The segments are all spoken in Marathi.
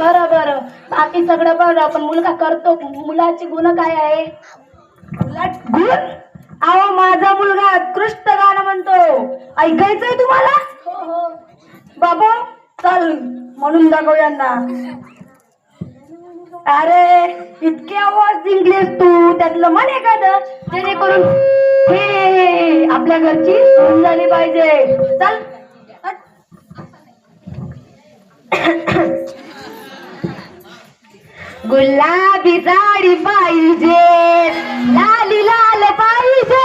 बरं बरं बाकी सगळं बरं पण मुलगा करतो. मुलाची गुण काय आहे? गुण? अहो माझा मुलगा उत्कृष्ट गाणं म्हणतो. ऐकायचंय तुम्हाला? हो हो. बाबू चल. म्हणून दाखव यांना. अरे इतके आवाज जिंकलेस तू. त्यातलं म्हण एखादं. जेणेकरून हे आपल्या घरची झाली पाहिजे. चल. गुलाबी साडी पाहिजे लाली लाल पाहिजे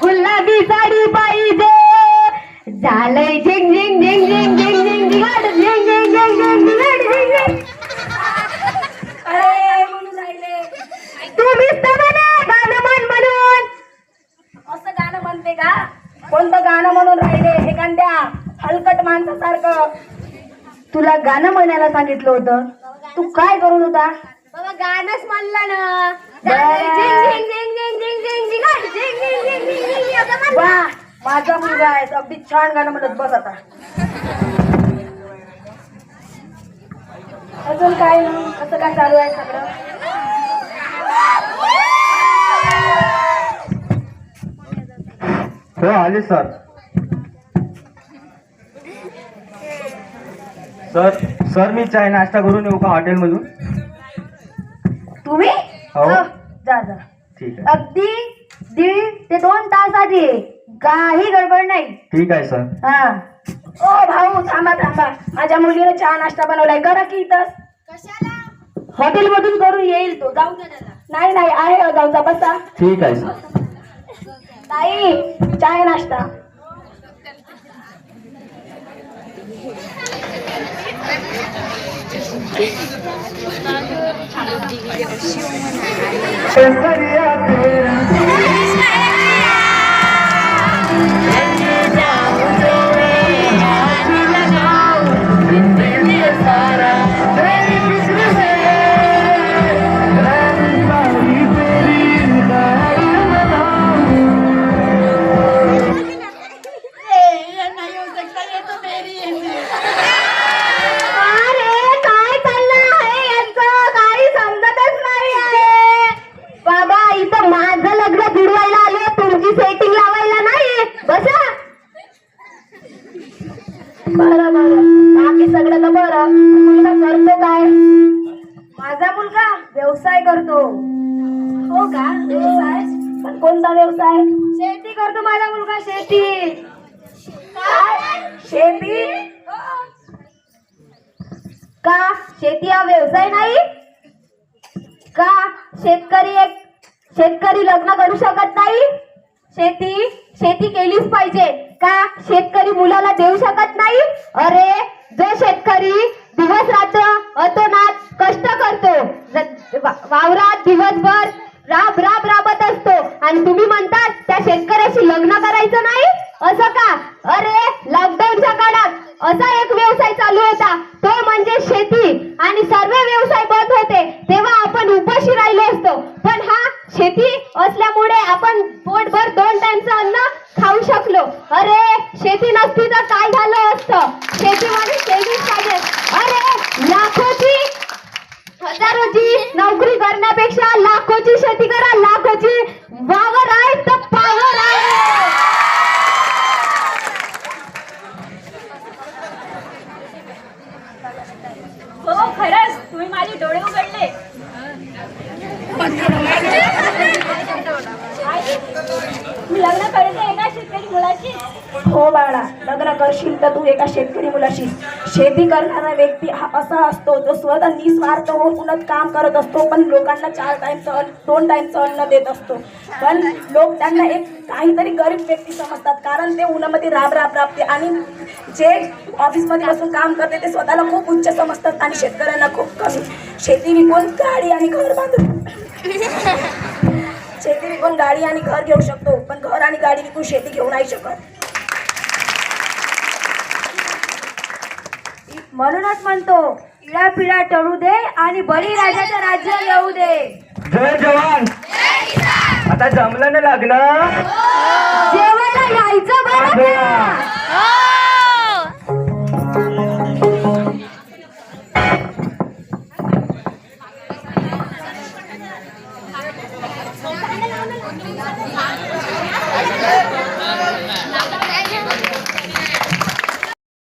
गुलाबी साडी पाहिजे झालंय झिंग झिंग झिंग झिंग झिंग झिंग झिंग झिंग झिंग झिंग झिंग झिंग तुम्हीच तर म्हणा गाणं म्हण म्हणून असं गाणं म्हणते का कोणतं गाणं म्हणून राहिले एखाद्या हलकट माणसासारखं तुला गाणं म्हणायला सांगितलं होतं तू काय करून होता बाबा गाणंच म्हणलं ना. वा माझा मुलगा आहे अगदी छान गाणं म्हणत बस आता अजून काय नाही असं काय चालू आहे सगळं हो आले सर सर सर मी चाय नाश्ता करून येऊ का हॉटेलमधून? तुम्ही? हो. हो, जा जा. ठीक आहे. अगदी दीड ते दोन तास आधी ये. काही गडबड नाही. ठीक आहे सर. हा. ओ भाऊ थांबा थांबा. माझ्या मुलीने चहा नाश्ता बनवलाय. करा की इथं हॉटेल मधून करून येईल तो. जाऊ दे त्याला. नाही नाही आहे जाऊचा बसा. ठीक आहे सर. ताई चाय नाश्ता. अरे करतो. हो का? व्यवसाय? पण कोणता व्यवसाय? शेती करतो माझा मुलगा शेती. शेती? का? शेती हा व्यवसाय नाही? का? शेतकरी एक शेतकरी लग्न करू शकत नाही? शेती? शेती केलीच पाहिजे. का? शेतकरी मुलाला देऊ शकत नाही? अरे जो शेत दिवसभर राब राब राबत असतो. आणि तुम्ही म्हणतात त्या शेतकऱ्याशी लग्न करायचं नाही? असं का? अरे लॉकडाऊनच्या काळात असा एक व्यवसाय चालू होता. तो म्हणजे शेती. आणि सर्व व्यवसाय बंद होते. तेव्हा आपण उपाशी राहिलो असतो. पण हा शेती असल्यामुळे आपण पोटभर दोन टाइमचं अन्न खाऊ शकलो. अरे शेती नसती तर काय झालं असतं? शेतीमध्ये शेतीच अरे लाखो हजारोची नोकरी करण्यापेक्षा लाखोची शेती करा लाखोची वावर आहे तर पावर आहे हो खरंच तुम्ही माझे डोळे उघडले मी लग्न करते एका शेतकरी मुलाशी हो बाळा लग्न करशील तर तू एका शेतकरी मुलाशी. शेती करणारा व्यक्ती हा असा असतो जो स्वतः निस्वार्थ होऊन उन्हात काम करत असतो पण लोकांना चार टाईमचं अन्न दोन टाईमचं अन्न देत असतो. पण लोक त्यांना एक काहीतरी गरीब व्यक्ती समजतात कारण ते उन्हामध्ये राब राब राबते आणि जे ऑफिसमध्ये बसून काम करते ते स्वतःला खूप उच्च समजतात आणि शेतकऱ्यांना खूप कमी. शेती विकून गाडी आणि घर बांधून शेती विकून गाडी आणि घर घेऊ शकतो पण घर आणि गाडी विकून शेती घेऊ नाही शकत. म्हणूनच म्हणतो इडा पिढा टळू दे आणि बळीराजाचं राज्य येऊ दे. जय जवान. आता जमलं ना लग्न जेवायला यायचं बरं का?